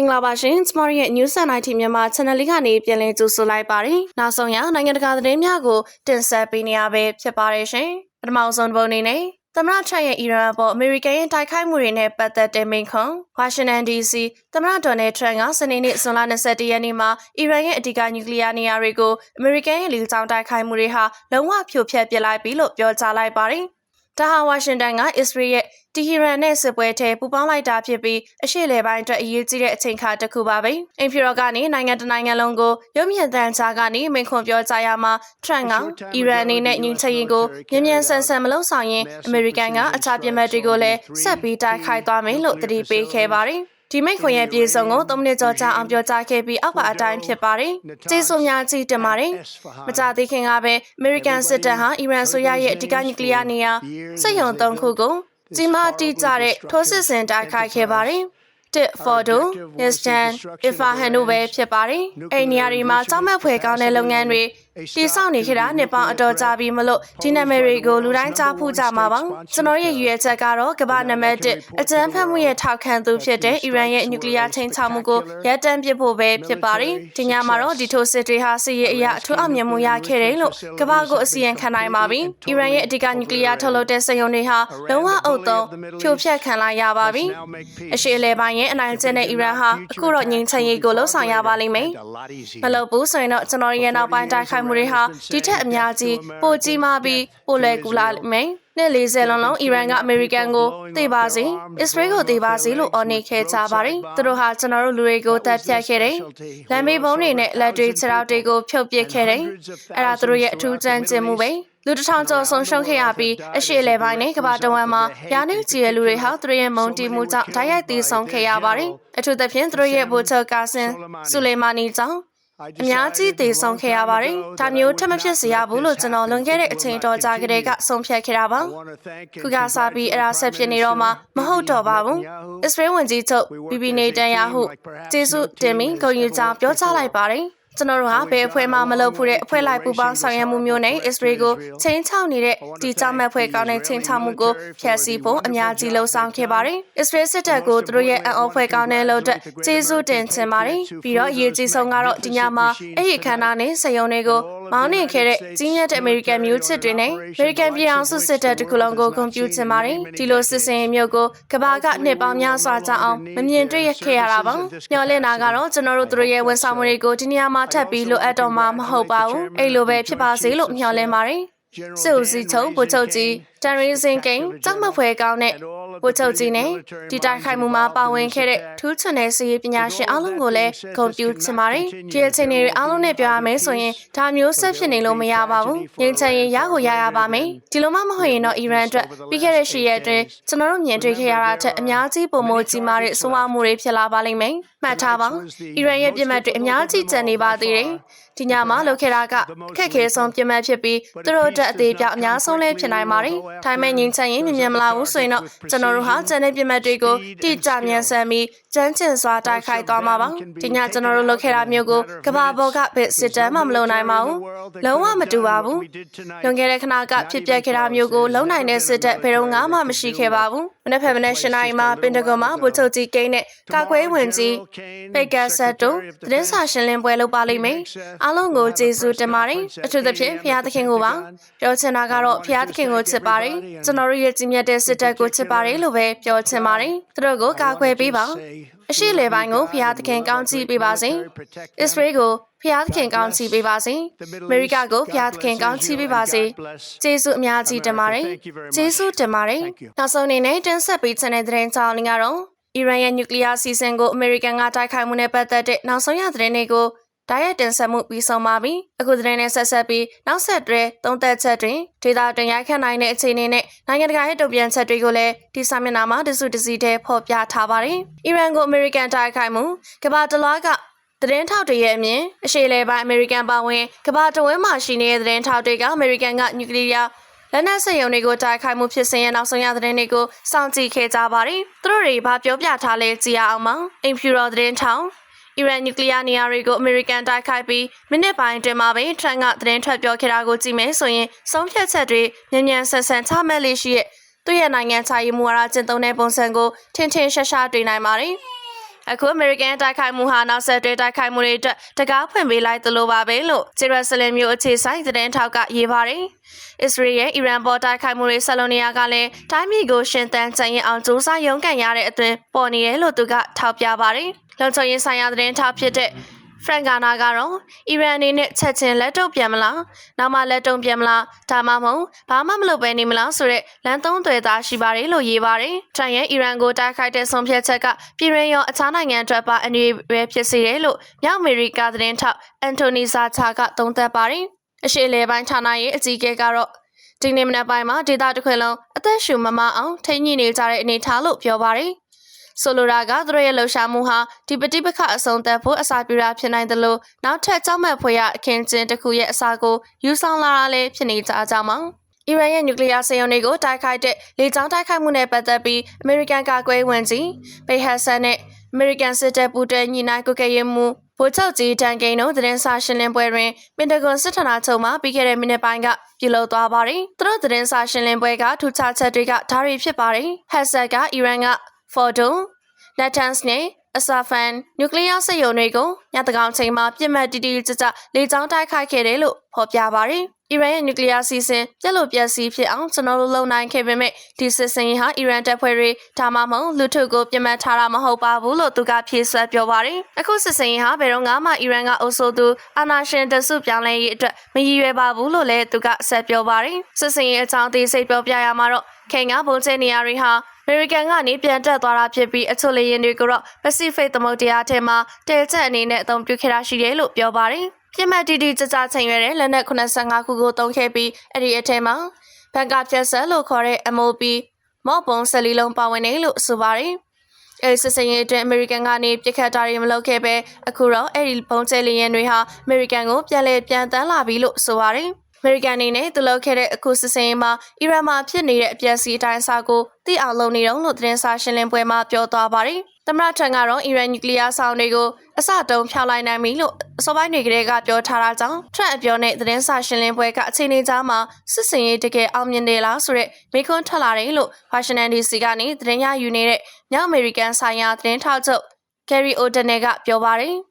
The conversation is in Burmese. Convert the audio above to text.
မင်္ဂလာပါရှင်ကျမတို့ရဲ့ News and IT မြန်မာ Channel လေးကနေပြန်လည်ကြိုဆိုလိုက်ပါတယ်။နောက်ဆုံးရနိုင်ငံတကာသတင်းများကိုတင်ဆက်ပေးနေရပဲဖြစ်ပါတယ်ရှင်။ပထမဆုံးပုံအနေနဲ့သမ္မတထရန့်ရဲ့အီရန်အပေါ်အမေရိကန်ရဲ့တိုက်ခိုက်မှုတွေနဲ့ပတ်သက်တဲ့မိန့်ခွန်းဝါရှင်တန် DC သမ္မတဒေါ်နယ်ထရန့်ကစနေနေ့ဇွန်လ21ရက်နေ့မှာအီရန်ရဲ့အဓိကနျူကလ িয়ার နေရာတွေကိုအမေရိကန်ရဲ့လူကြောင်တိုက်ခိုက်မှုတွေဟာလုံးဝဖြိုဖျက်ပစ်လိုက်ပြီလို့ပြောကြားလိုက်ပါတယ်။ ဒါဟာဝါရှင်တန်ကအစ္စရေးရဲ့တီဟီရန်နဲ့စစ်ပွဲထဲပူးပေါင်းလိုက်တာဖြစ်ပြီးအရှေ့လေပိုင်းအတွက်အရေးကြီးတဲ့အချိန်ခါတစ်ခုပါပဲ။အင်ဖီရောကနေနိုင်ငံတနိုင်ငံလုံးကိုရုပ်မြင်သံကြားကနေမိန့်ခွန်းပြောကြားရမှာထရန့်ကအီရန်အနေနဲ့ညှဉ်းချရင်ကိုမြ мян ဆန်ဆန်မလုပ်ဆောင်ရင်အမေရိကန်ကအခြားပြည်မတွေကိုလည်းဆက်ပြီးတိုက်ခိုက်သွားမယ်လို့တတိပေးခဲ့ပါတယ်။ ဒီမိတ်ခွန်ရဲ့ပြေဆုံးကို3မိနစ်ကျော်ကြာအောင်ပြောကြားခဲ့ပြီးအောက်ပါအတိုင်းဖြစ်ပါတယ်။ကျေးဇူးများကြီးတင်ပါတယ်။မကြသေးခင်ကပဲ American စစ်တပ်ဟာအီရန်ဆိုရရဲ့အဓိကနျူကလ িয়ার နေရာစက်ရုံ၃ခုကိုကြီးမားတိကျတဲ့ထိုးစစ်ဆင်တိုက်ခိုက်ခဲ့ပါတယ်။ တစ်ဖော်ဒိုနစ်စတန်အီဖာဟန်တို့ပဲဖြစ်ပါတယ်။အဲ့နေရာတွေမှာကြောက်မက်ဖွယ်ကောင်းတဲ့လုပ်ငန်းတွေတည်ဆောက်နေခဲ့တာနှစ်ပေါင်းအတော်ကြာပြီမလို့ဒီနာမည်တွေကိုလူတိုင်းကြားဖူးကြမှာပါကျွန်တော်ရဲ့ရည်ရွယ်ချက်ကတော့ကမ္ဘာနံပါတ်1အကြမ်းဖက်မှုရဲ့ထောက်ခံသူဖြစ်တဲ့အီရန်ရဲ့နျူကလ িয়ার ချိန်ချမှုကိုရပ်တန့်ပစ်ဖို့ပဲဖြစ်ပါတယ်ဒီညမှာတော့ဒီထိုးစစ်တွေဟာစစ်ရေးအရာအထူးအောင်မြင်မှုရခဲ့တယ်လို့ကမ္ဘာကိုအစီရင်ခံနိုင်ပါပြီအီရန်ရဲ့အဓိကနျူကလ িয়ার ထုတ်လုပ်တဲ့စက်ရုံတွေဟာလုံးဝအုပ်သုံးဖြိုဖျက်ခံလိုက်ရပါပြီအရှေ့အလယ်ပိုင်း ရဲ့အနိုင်ကျင့်တဲ့အီရန်ဟာအခုတော့ငြိမ်းချမ်းရေးကိုလှုပ်ဆောင်ရပါလိမ့်မယ်မလုပ်ဘူးဆိုရင်တော့ကျွန်တော်ရဲ့နောက်ပိုင်းတိုက်ခိုက်မှုတွေဟာဒီထက်အများကြီးပိုကြီးမားပြီးပိုလွယ်ကူလာလိမ့်မယ်။နှစ်40လုံးလုံးအီရန်ကအမေရိကန်ကိုတေပါစေအစ္စရေးကိုတေပါစေလို့အော်နေခဲ့ကြပါတယ်။သူတို့ဟာကျွန်တော်တို့လူတွေကိုတပ်ဖြတ်ခဲ့တယ်။လမ်းမေးပုံးတွေနဲ့လက်တွေခြေထောက်တွေကိုဖြုတ်ပစ်ခဲ့တယ်။အဲ့ဒါသူတို့ရဲ့အထူးကြမ်းကျင်မှုပဲ။ လူတစ်ထောင်ကျော်ဆုံးရှုံးခဲ့ရပြီးအရှိလေပိုင်းနဲ့ကမ္ဘာတဝန်းမှာရာနှုန်းကြီးတဲ့လူတွေဟာသူတို့ရဲ့မုန်တီမှုကြောင့်ဓာတ်ရိုက်တည်ဆုံခဲ့ရပါတယ်။အထူးသဖြင့်သူတို့ရဲ့ဘူချေကာဆင်ဆူလေမာနီကြောင့်အများကြီးတည်ဆုံခဲ့ရပါတယ်။ဒါမျိုးထပ်မဖြစ်စေရဘူးလို့ကျွန်တော်လွန်ခဲ့တဲ့အချိန်တော်ကြာကလေးကဆုံးဖြတ်ခဲ့တာပါ။ခုကစားပြီးအရာဆက်ဖြစ်နေတော့မှမဟုတ်တော့ပါဘူး။အစ္စရေးဝန်ကြီးချုပ်ဘီဘီနေတန်ယာဟုကျေးဇူးတင်ပြီးဂုဏ်ယူကြောင်းပြောကြားလိုက်ပါတယ်။ ကျွန်တော်တို့ဟာဘယ်အဖွဲ့မှမလုပ်ဘူးတဲ့အဖွဲ့လိုက်ပူပေါင်းဆောင်ရွက်မှုမျိုးနဲ့ Israel ကိုချင်းချောက်နေတဲ့ဒီကြောင့်မဲ့ဖွဲ့ကောင်းတဲ့ချင်းချောက်မှုကိုဖျက်ဆီးဖို့အများကြီးလှုံ့ဆော်ခဲ့ပါတယ်။ Israel စစ်တပ်ကိုသူတို့ရဲ့အံ့ဩဖွဲ့ကောင်းတဲ့လို့အတွက်ကျေးဇူးတင်ချင်ပါတယ်။ပြီးတော့အရေးကြီးဆုံးကတော့ဒီညမှာအဲ့ဒီခန္ဓာနဲ့စယုံတွေကို မောင်းနှင်ခဲ့တဲ့ကြီးမြတ်တဲ့အမေရိကန်မျိုးချစ်တွေနဲ့အမေရိကန်ပြည်အောင်စုစစ်တပ်တစ်ခုလုံးကိုဂုဏ်ပြုချင်ပါတယ်။ဒီလိုစစ်စင်မျိုးကိုကဘာကနှစ်ပေါင်းများစွာကြာအောင်မမြင်တွေ့ရခဲ့ရတာပါ။ညှော်လင့်တာကတော့ကျွန်တော်တို့တို့ရဲ့ဝန်ဆောင်မှုတွေကိုဒီနေရာမှာထပ်ပြီးလိုအပ်တော့မှမဟုတ်ပါဘူးအဲ့လိုပဲဖြစ်ပါစေလို့မျှော်လင့်ပါတယ်စစ်ဦးစီးချုပ်ဗိုလ်ချုပ်ကြီးတန်ရီစင်ကိန်ကြောက်မဖွယ်ကောင်းတဲ့ဗိုလ်ချုပ်ကြီးနဲ့ဒီတိုက်ခိုက်မှုမှာပါဝင်ခဲ့တဲ့ထူးချွန်တဲ့စီးပညာရှင်အားလုံးကိုလည်းဂုဏ်ပြုချင်ပါတယ်ဒီအချိန်တွေအားလုံးနဲ့ပြောရမယ်ဆိုရင်ဒါမျိုးဆက်ဖြစ်နေလို့မရပါဘူးငြိမ်းချမ်းရေးရကိုရရပါမယ်ဒီလိုမှမဟုတ်ရင်တော့အီရန်အတွက်ပြီးခဲ့တဲ့ရှီရက်အတွင်းကျွန်တော်တို့မြင်တွေ့ခဲ့ရတာထက်အများကြီးပုံမိုကြီးမားတဲ့အဆိုးအမှုတွေဖြစ်လာပါလိမ့်မယ်မှတ်ထားပါအီရန်ရဲ့ပြစ်မှတ်တွေအများကြီးကျန်နေပါသေးတယ်ဒီညမှာလုပ်ခဲ့တာကအခက်ခဲဆုံးပြစ်မှတ်ဖြစ်ပြီးသူတို့အတွက်အသေးပြောင်အများဆုံးလည်းဖြစ်နိုင်ပါတယ်။ထိုင်းမဲ့ငင်းချင်ရင်မြင်မြင်မလာဘူးဆိုရင်တော့ကျွန်တော်တို့ဟာကျန်တဲ့ပြစ်မှတ်တွေကိုတိကျမြန်ဆန်ပြီးကြမ်းကျင်စွာတိုက်ခိုက်သွားမှာပါ။ဒီညကျွန်တော်တို့လုပ်ခဲ့တာမျိုးကိုကဘာပေါ်ကဘစ်စစ်တမ်းမှမလုပ်နိုင်ပါဘူး။လုံးဝမတူပါဘူး။လွန်ခဲ့တဲ့ခဏကဖြစ်ပျက်ခဲ့တာမျိုးကိုလုံနိုင်တဲ့စစ်တပ်ဘယ်တော့မှမရှိခဲ့ပါဘူး။မနေ့ဖက်မနေ့ရှနိုင်မှာပင်တဂွန်မှာဗိုလ်ချုပ်ကြီးကိန်းနဲ့ကာကွယ်ဝင်ကြီးပေကာဆက်တို့သတင်းစာရှင်းလင်းပွဲလုပ်ပါလိမ့်မယ်။အားလုံးကိုကျေးဇူးတင်ပါတယ်။အထူးသဖြင့်ဖျားသခင်ကိုပါပြောချင်တာကတော့ဖျားသခင်ကိုချစ်ပါတယ်။ကျွန်တော်တို့ရဲ့ကြီးမြတ်တဲ့စစ်တပ်ကိုချစ်ပါတယ်လို့ပဲပြောချင်ပါတယ်။သူတို့ကိုကာကွယ်ပေးပါ။အရှိလေပိုင်းကိုဖျားသခင်ကောင်းချီးပေးပါစေ။အစ္စရေးကိုဖျားသခင်ကောင်းချီးပေးပါစေ။အမေရိကကိုဖျားသခင်ကောင်းချီးပေးပါစေ။ကျေးဇူးအများကြီးတင်ပါတယ်။ကျေးဇူးတင်ပါတယ်။နောက်ဆုံးအနေနဲ့တင်ဆက်ပေးချင်တဲ့သတင်းကြောင်းလေးကတော့အီရန်ရဲ့နျူကလ িয়ার စီစဉ်ကိုအမေရိကန်ကတိုက်ခိုက်မှုနဲ့ပတ်သက်တဲ့နောက်ဆုံးရသတင်းတွေကို ဓာတ်ရိုက်တင်ဆက်မှုပြီးဆုံးပါပြီ။အခုသတင်းနဲ့ဆက်ဆက်ပြီးနောက်ဆက်တွဲသုံးသက်ချက်တွင်ဒေတာတင်ရိုက်ခတ်နိုင်တဲ့အခြေအနေနဲ့နိုင်ငံတကာရဲ့တုံ့ပြန်ချက်တွေကိုလည်းဒီစာမျက်နှာမှာတစုတစည်းတည်းဖော်ပြထားပါတယ်။အီရန်ကိုအမေရိကန်တိုက်ခိုက်မှုကမ္ဘာတလွှားကသတင်းထောက်တွေရဲ့အမြင်အရှေ့လေပိုင်းအမေရိကန်ပါဝင်ကမ္ဘာတဝန်းမှာရှိနေတဲ့သတင်းထောက်တွေကအမေရိကန်ကနျူကလ িয়ার လက်နက်စက်ရုံတွေကိုတိုက်ခိုက်မှုဖြစ်စဉ်ရဲ့နောက်ဆုံးရသတင်းတွေကိုစောင့်ကြည့်ခဲ့ကြပါတယ်။သူတို့တွေဘာပြောပြထားလဲကြည့်ရအောင်ပါ။အင်ဖြူရောသတင်းထောက် အီရန်နျူကလ িয়ার နေရာတွေကိုအမေရိကန်တိုက်ခိုက်ပြီးမိနစ်ပိုင်းအတွင်းမှာပဲထရန့်ကသတင်းထွက်ပြောခဲ့တာကိုကြည့်မယ်ဆိုရင်ဆုံးဖြတ်ချက်တွေမြန်မြန်ဆန်ဆန်ချမှတ်လေရှိရဲ့သူ့ရဲ့နိုင်ငံခြားရေးမူဝါဒကျင့်သုံးတဲ့ပုံစံကိုထင်ထင်ရှားရှားတွေ့နိုင်ပါတယ်။အခုအမေရိကန်တိုက်ခိုက်မှုဟာနောက်ဆက်တွဲတိုက်ခိုက်မှုတွေအတွက်တကားဖွင့်ပေးလိုက်သလိုပါပဲလို့ဂျေရုဆလင်မြို့အခြေဆိုင်သတင်းထောက်ကရေးပါတယ်။အစ္စရေးရဲ့အီရန်ပေါ်တိုက်ခိုက်မှုတွေဆက်လုပ်နေရကလည်းတိုင်းပြည်ကိုရှင်သန်ကြံ့ရင်အောင်စူးစမ်းရုန်းကန်ရတဲ့အသွင်ပေါ်နေတယ်လို့သူကထောက်ပြပါတယ်။ လုံခြုံရေးဆိုင်ရာသတင်းထောက်ဖြစ်တဲ့ဖရန်ကာနာကတော့အီရန်အနေနဲ့ချက်ချင်းလက်တုပ်ပြန်မလားနောက်မှလက်တုံပြန်မလားဒါမှမဟုတ်ဘာမှမလုပ်ပဲနေမလားဆိုတဲ့လမ်းသုံးသွယ်သားရှိပါတယ်လို့ရေးပါတယ်။ထရန်ရဲ့အီရန်ကိုတိုက်ခိုက်တဲ့ဆုံးဖြတ်ချက်ကပြည်ရင်းရောအခြားနိုင်ငံအတွက်ပါအနေပဲဖြစ်စေတယ်လို့မြောက်အမေရိကသတင်းထောက်အန်တိုနီဇာချာကသုံးသပ်ပါတယ်။အရှေ့လေပိုင်းဌာနရဲ့အကြီးအကဲကတော့ဒီနေ့မနက်ပိုင်းမှာဒေတာတစ်ခွင်လုံးအသက်ရှူမမအောင်ထိန်းညှိနေကြတဲ့အနေအထားလို့ပြောပါတယ်။ ဆိုလိုတာကသူတို့ရဲ့လှုပ်ရှားမှုဟာဒီပဋိပက္ခအဆုံးသတ်ဖို့အစာပြတာဖြစ်နိုင်တယ်လို့နောက်ထပ်ကြောက်မဲ့ဖွယ်ရအခင်းကျင်းတစ်ခုရဲ့အစာကိုယူဆောင်လာတာလည်းဖြစ်နေကြကြောင်းပါအီရန်ရဲ့နျူကလ িয়ার စေယုံတွေကိုတိုက်ခိုက်တဲ့လေကြောင်းတိုက်ခိုက်မှုနဲ့ပတ်သက်ပြီးအမေရိကန်ကာကွယ်ဝန်ကြီးဘေဟက်ဆန်နဲ့အမေရိကန်စစ်တပ်ပူးတွဲညီနိုင်ကုကဲရေးမှုဗိုလ်ချုပ်ကြီးတန်ကိန်တို့သတင်းစာရှင်းလင်းပွဲတွင်ပင်တဂွန်စစ်ဌာနချုပ်မှပြီးခဲ့တဲ့မိနစ်ပိုင်းကပြုလုပ်သွားပါတယ်။သူတို့သတင်းစာရှင်းလင်းပွဲကထူးခြားချက်တွေကဒါတွေဖြစ်ပါတယ်။ဟက်ဆက်က အီရန်က ဖော်ဒုံလက်တန်စ်နဲ့အစာဖန်နျူကလ িয়ার စစ်ရုံတွေကိုညတကောင်ချိန်မှာပြစ်မှတ်တီတီကြကြလေကြောင်းတိုက်ခိုက်ခဲ့တယ်လို့ဖော်ပြပါတယ်။အီရန်ရဲ့နျူကလ িয়ার စီစဉ်ပြက်လို့ပြက်စီးဖြစ်အောင်ကျွန်တော်တို့လုံနိုင်ခဲ့ပေမဲ့ဒီစစ်စင်ရေးဟာအီရန်တပ်ဖွဲ့တွေဒါမှမဟုတ်လူထုကိုပြစ်မှတ်ထားတာမဟုတ်ပါဘူးလို့သူကဖြေဆွဲပြောပါတယ်။အခုစစ်စင်ရေးဟာဘယ်တော့မှအီရန်ကအုပ်စိုးသူအာနာရှင်တဆုပြောင်းလဲရေးအတွက်မရည်ရွယ်ပါဘူးလို့လည်းသူကဆက်ပြောပါတယ်။စစ်စင်ရေးအကြောင်းသိစိတ်ပြောပြရမှာတော့ခင်ကဘုံကျဲနေရာတွေဟာအ မေရိကန်ကနေပြန်တက်သွားတာဖြစ်ပြီးအချို့လေယာဉ်တွေကိုတော့ Pacific သမုဒ္ဒရာထဲမှာတဲချက်အနေနဲ့အသုံးပြုခဲ့တာရှိတယ်လို့ပြောပါတယ်။ပြစ်မှတ်တီတီကြကြချိန်ရွယ်တဲ့လက်နက်85ခုကိုသုံးခဲ့ပြီးအဲ့ဒီအထဲမှာဘန်ကာဖြတ်ဆက်လို့ခေါ်တဲ့ MOP မော့ပုံဆက်လီလုံးပါဝင်တယ်လို့ဆိုပါတယ်။အဲစစ်စင်ရေးအတွက်အမေရိကန်ကနေပြစ်ခတ်တာတွေမလုပ်ခဲ့ပဲအခုတော့အဲ့ဒီပုံကျဲလျင်တွေဟာအမေရိကန်ကိုပြန်လည်ပြန်တန်းလာပြီလို့ဆိုပါတယ်။ အမေရိကန်အနေနဲ့သူလုပ်ခဲ့တဲ့အခုစစ်စင်ရေးမှာအီရန်မှာဖြစ်နေတဲ့အပျက်စီးအတိုင်းအစာကိုသိအောင်လုပ်နေတော့လို့သတင်းစာရှင်းလင်းပွဲမှာပြောသွားပါတယ်။သမ္မတထရန်ကတော့အီရန်နျူကလ িয়ার ဆောင်တွေကိုအစတုံးဖျောက်လိုက်နိုင်ပြီလို့အစောပိုင်းတွေကတည်းကပြောထားတာကြောင့်ထရန်အပြောနဲ့သတင်းစာရှင်းလင်းပွဲကအခြေအနေကြားမှာစစ်စင်ရေးတကယ်အောင်မြင်တယ်လားဆိုတဲ့မေးခွန်းထွက်လာတယ်လို့ဝါရှင်တန် DC ကနေသတင်းရယူနေတဲ့မြောက်အမေရိကန်ဆိုင်ရာသတင်းထောက်ချုပ် Gary O'Donnell ကပြောပါတယ်။